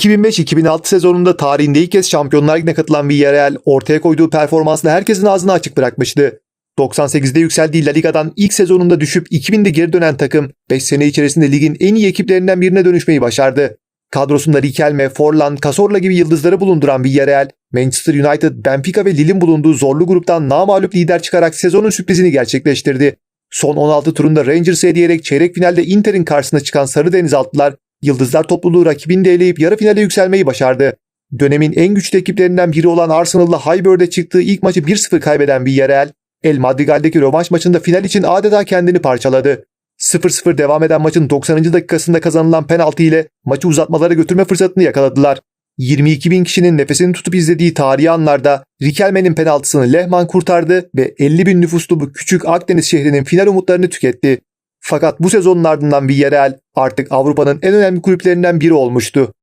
2005-2006 sezonunda tarihinde ilk kez Şampiyonlar Ligi'ne katılan Villarreal ortaya koyduğu performansla herkesin ağzını açık bırakmıştı. 98'de yükseldiği La Liga'dan ilk sezonunda düşüp 2000'de geri dönen takım 5 sene içerisinde ligin en iyi ekiplerinden birine dönüşmeyi başardı. Kadrosunda Riquelme, Forlan, Cazorla gibi yıldızları bulunduran Villarreal, Manchester United, Benfica ve Lille'in bulunduğu zorlu gruptan namağlup lider çıkarak sezonun sürprizini gerçekleştirdi. Son 16 turunda Rangers'ı eleyerek çeyrek finalde Inter'in karşısına çıkan Sarı Denizaltılar, Yıldızlar topluluğu rakibini de eleyip yarı finale yükselmeyi başardı. Dönemin en güçlü ekiplerinden biri olan Arsenal'la Highbury'de çıktığı ilk maçı 1-0 kaybeden Villarreal, El Madrigal'deki rövanş maçında final için adeta kendini parçaladı. 0-0 devam eden maçın 90. dakikasında kazanılan penaltı ile maçı uzatmalara götürme fırsatını yakaladılar. 22 bin kişinin nefesini tutup izlediği tarihi anlarda Rikelme'nin penaltısını Lehman kurtardı ve 50 bin nüfuslu bu küçük Akdeniz şehrinin final umutlarını tüketti. Fakat bu sezonun ardından Villarreal artık Avrupa'nın en önemli kulüplerinden biri olmuştu.